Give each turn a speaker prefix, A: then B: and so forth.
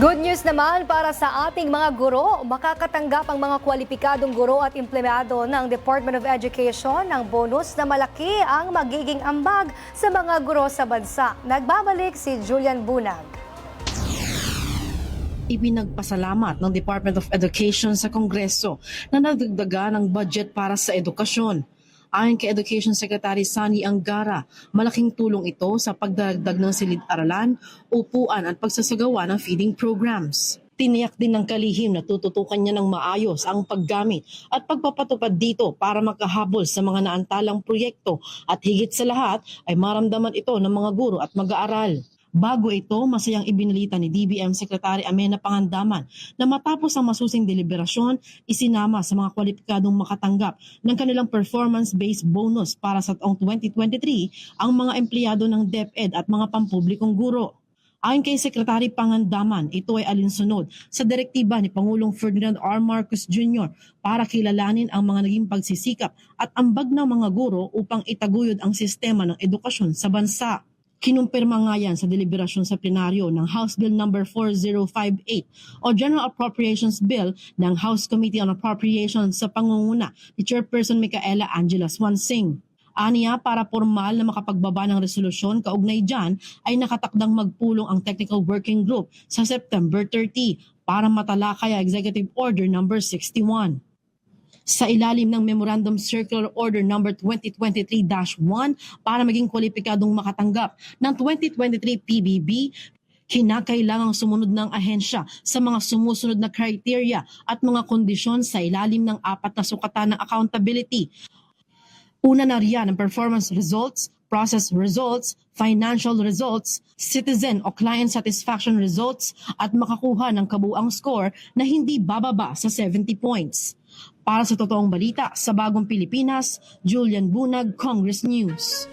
A: Good news naman para sa ating mga guro. Makakatanggap ang mga kwalipikadong guro at empleyado ng Department of Education ng bonus na malaki ang magiging ambag sa mga guro sa bansa. Nagbabalik si Julian Bunag.
B: Ipinagpasalamat ng Department of Education sa Kongreso na nagdagdaga ng budget para sa edukasyon. Ayon kay Education Secretary Sani Angara, malaking tulong ito sa pagdagdag ng silid-aralan, upuan at pagsasagawa ng feeding programs. Tiniyak din ng kalihim na tututukan niya ng maayos ang paggamit at pagpapatupad dito para makahabol sa mga naantalang proyekto at higit sa lahat ay maramdaman ito ng mga guro at mag-aaral. Bago ito, masayang ibinalita ni DBM Secretary Amena Pangandaman na matapos ang masusing deliberasyon, isinama sa mga kwalipikadong makatanggap ng kanilang performance-based bonus para sa taong 2023 ang mga empleyado ng DepEd at mga pampublikong guro. Ayon kay Secretary Pangandaman, ito ay alinsunod sa direktiba ni Pangulong Ferdinand R. Marcos Jr. para kilalanin ang mga naging pagsisikap at ambag ng mga guro upang itaguyod ang sistema ng edukasyon sa bansa. Kinumpirma nga yan sa deliberasyon sa plenaryo ng House Bill No. 4058 o General Appropriations Bill ng House Committee on Appropriations sa pangunguna ni Chairperson Micaela Angela Swansing. Aniya para formal na makapagbaba ng resolusyon kaugnay dyan ay nakatakdang magpulong ang Technical Working Group sa September 30 para matalakay ang Executive Order No. 61 sa ilalim ng Memorandum Circular Order No. 2023-1 para maging kwalipikadong makatanggap ng 2023 PBB, kinakailangang sumunod ng ahensya sa mga sumusunod na criteria at mga kondisyon sa ilalim ng apat na sukatan ng accountability. Una na riyan ang performance results, process results, financial results, citizen o client satisfaction results at makakuha ng kabuang score na hindi bababa sa 70 points. Para sa totoong balita sa Bagong Pilipinas, Julian Bunag, Congress News.